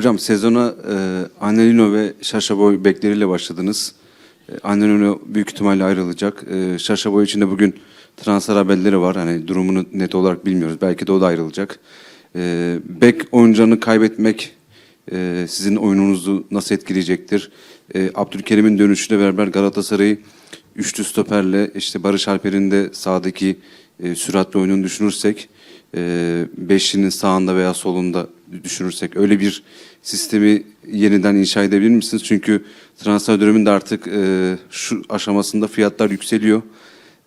Hocam sezona e, Anelino ve Şaşa Boy bekleriyle başladınız. E, Anelino büyük ihtimalle ayrılacak. E, Şaşa Boy için de bugün transfer haberleri var. Hani durumunu net olarak bilmiyoruz. Belki de o da ayrılacak. E, bek oyuncularını kaybetmek e, sizin oyununuzu nasıl etkileyecektir? E, Abdülkerim'in dönüşüyle beraber Galatasaray'ı üçlü stoperle işte Barış Alper'in de sağdaki e, süratli oyununu düşünürsek e, beşlinin sağında veya solunda düşünürsek öyle bir sistemi yeniden inşa edebilir misiniz? Çünkü transfer döneminde artık e, şu aşamasında fiyatlar yükseliyor.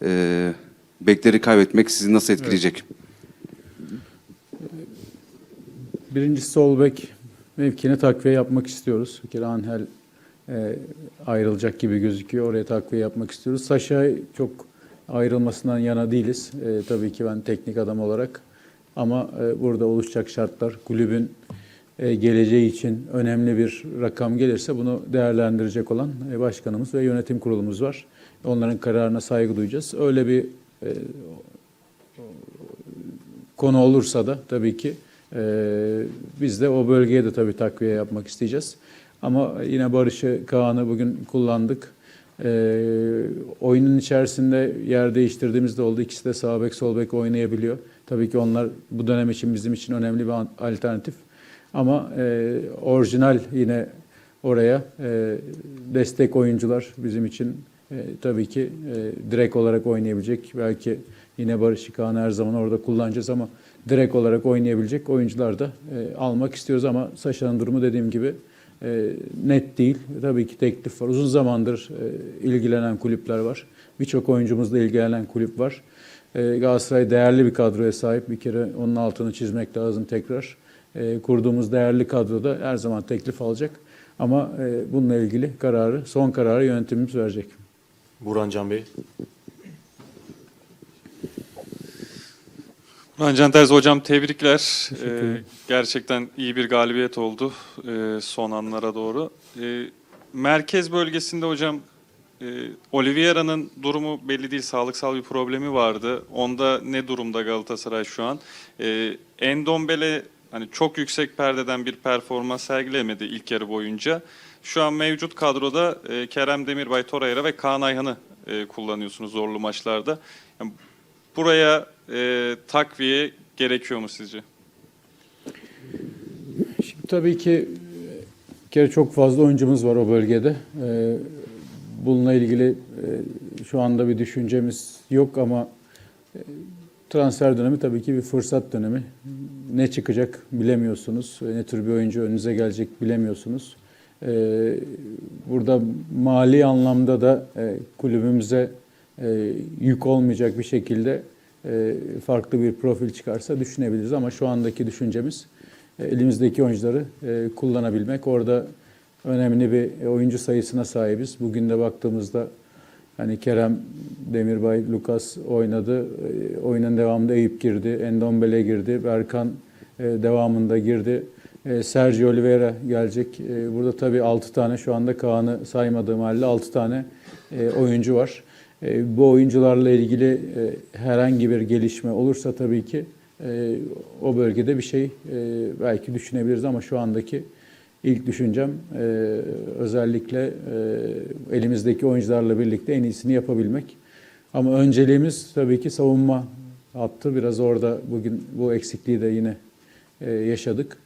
E, bekleri kaybetmek sizi nasıl etkileyecek? Birincisi sol bek mevkine takviye yapmak istiyoruz. Bir kere Angel e, ayrılacak gibi gözüküyor. Oraya takviye yapmak istiyoruz. Saşa çok ayrılmasından yana değiliz. E, tabii ki ben teknik adam olarak. Ama e, burada oluşacak şartlar kulübün e, geleceği için önemli bir rakam gelirse bunu değerlendirecek olan e, başkanımız ve yönetim kurulumuz var. Onların kararına saygı duyacağız. Öyle bir konu olursa da tabii ki biz de o bölgeye de tabii takviye yapmak isteyeceğiz. Ama yine Barış'ı, Kaan'ı bugün kullandık. E, oyunun içerisinde yer değiştirdiğimiz de oldu. İkisi de sağ bek, sol bek oynayabiliyor. Tabii ki onlar bu dönem için bizim için önemli bir alternatif. Ama e, orijinal yine oraya e, destek oyuncular bizim için e, tabii ki e, direkt olarak oynayabilecek. Belki yine Barış Kaan'ı her zaman orada kullanacağız ama direkt olarak oynayabilecek oyuncular da e, almak istiyoruz ama Saşa'nın durumu dediğim gibi net değil. Tabii ki teklif var. Uzun zamandır e, ilgilenen kulüpler var. Birçok oyuncumuzla ilgilenen kulüp var. E, Galatasaray değerli bir kadroya sahip. Bir kere onun altını çizmek lazım tekrar. E, kurduğumuz değerli kadroda her zaman teklif alacak. Ama e, bununla ilgili kararı, son kararı yönetimimiz verecek. Burhan Can Bey. Burhan Can Terzi hocam tebrikler. Ee, gerçekten iyi bir galibiyet oldu e, son anlara doğru. E, merkez bölgesinde hocam e, Oliveira'nın durumu belli değil. Sağlıksal bir problemi vardı. Onda ne durumda Galatasaray şu an? E, Endombele hani çok yüksek perdeden bir performans sergilemedi ilk yarı boyunca. Şu an mevcut kadroda e, Kerem Demirbay, Torreira ve Kaan Ayhan'ı e, kullanıyorsunuz zorlu maçlarda. Yani buraya e, takviye gerekiyor mu sizce? Şimdi tabii ki e, kere çok fazla oyuncumuz var o bölgede. Ee, Bununla ilgili e, şu anda bir düşüncemiz yok ama e, transfer dönemi tabii ki bir fırsat dönemi. Ne çıkacak bilemiyorsunuz. Ne tür bir oyuncu önünüze gelecek bilemiyorsunuz. Ee, Burada mali anlamda da e, kulübümüze e, yük olmayacak bir şekilde e, farklı bir profil çıkarsa düşünebiliriz ama şu andaki düşüncemiz e, elimizdeki oyuncuları e, kullanabilmek. Orada önemli bir oyuncu sayısına sahibiz. Bugün de baktığımızda hani Kerem Demirbay, Lukas oynadı. E, Oyunun devamında Eyüp girdi. Endombele girdi. Berkan e, devamında girdi. E, Sergio Oliveira gelecek. E, Burada tabii 6 tane şu anda Kaan'ı saymadığım halde 6 tane e, oyuncu var. E, Bu oyuncularla ilgili e, herhangi bir gelişme olursa tabii ki e, o bölgede bir şey belki düşünebiliriz ama şu andaki ilk düşüncem özellikle elimizdeki oyuncularla birlikte en iyisini yapabilmek. Ama önceliğimiz tabii ki savunma hattı. Biraz orada bugün bu eksikliği de yine yaşadık.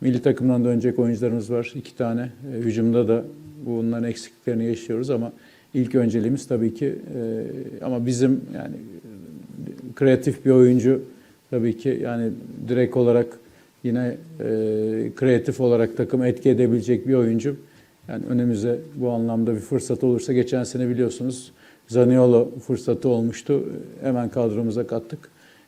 Milli takımdan dönecek oyuncularımız var. iki tane. Hücumda da bunların eksikliklerini yaşıyoruz ama ilk önceliğimiz tabii ki e, ama bizim yani kreatif bir oyuncu tabii ki yani direkt olarak yine e, kreatif olarak takım etki edebilecek bir oyuncu. Yani önümüze bu anlamda bir fırsat olursa geçen sene biliyorsunuz Zaniolo fırsatı olmuştu. Hemen kadromuza kattık.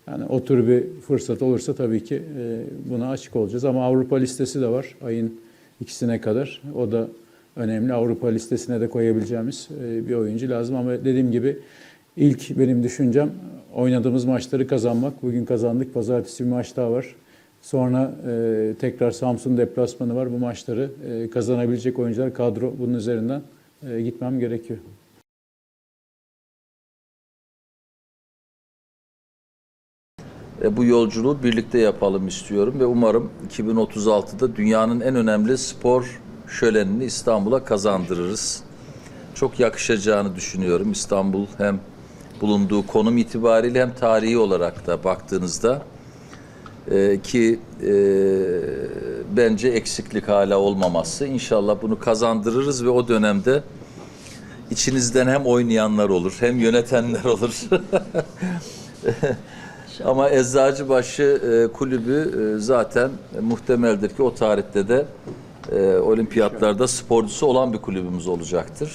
Yani o tür bir fırsat olursa tabii ki e, buna açık olacağız. Ama Avrupa listesi de var ayın ikisine kadar. O da önemli. Avrupa listesine de koyabileceğimiz e, bir oyuncu lazım. Ama dediğim gibi ilk benim düşüncem oynadığımız maçları kazanmak. Bugün kazandık. Pazartesi bir maç daha var. Sonra e, tekrar Samsun deplasmanı var. Bu maçları e, kazanabilecek oyuncular kadro bunun üzerinden gitmem gerekiyor. Bu yolculuğu birlikte yapalım istiyorum ve umarım 2036'da dünyanın en önemli spor şölenini İstanbul'a kazandırırız. Çok yakışacağını düşünüyorum. İstanbul hem bulunduğu konum itibariyle hem tarihi olarak da baktığınızda e, ki e, bence eksiklik hala olmaması. İnşallah bunu kazandırırız ve o dönemde içinizden hem oynayanlar olur hem yönetenler olur. Ama Eczacıbaşı e, kulübü e, zaten muhtemeldir ki o tarihte de e, olimpiyatlarda sporcusu olan bir kulübümüz olacaktır.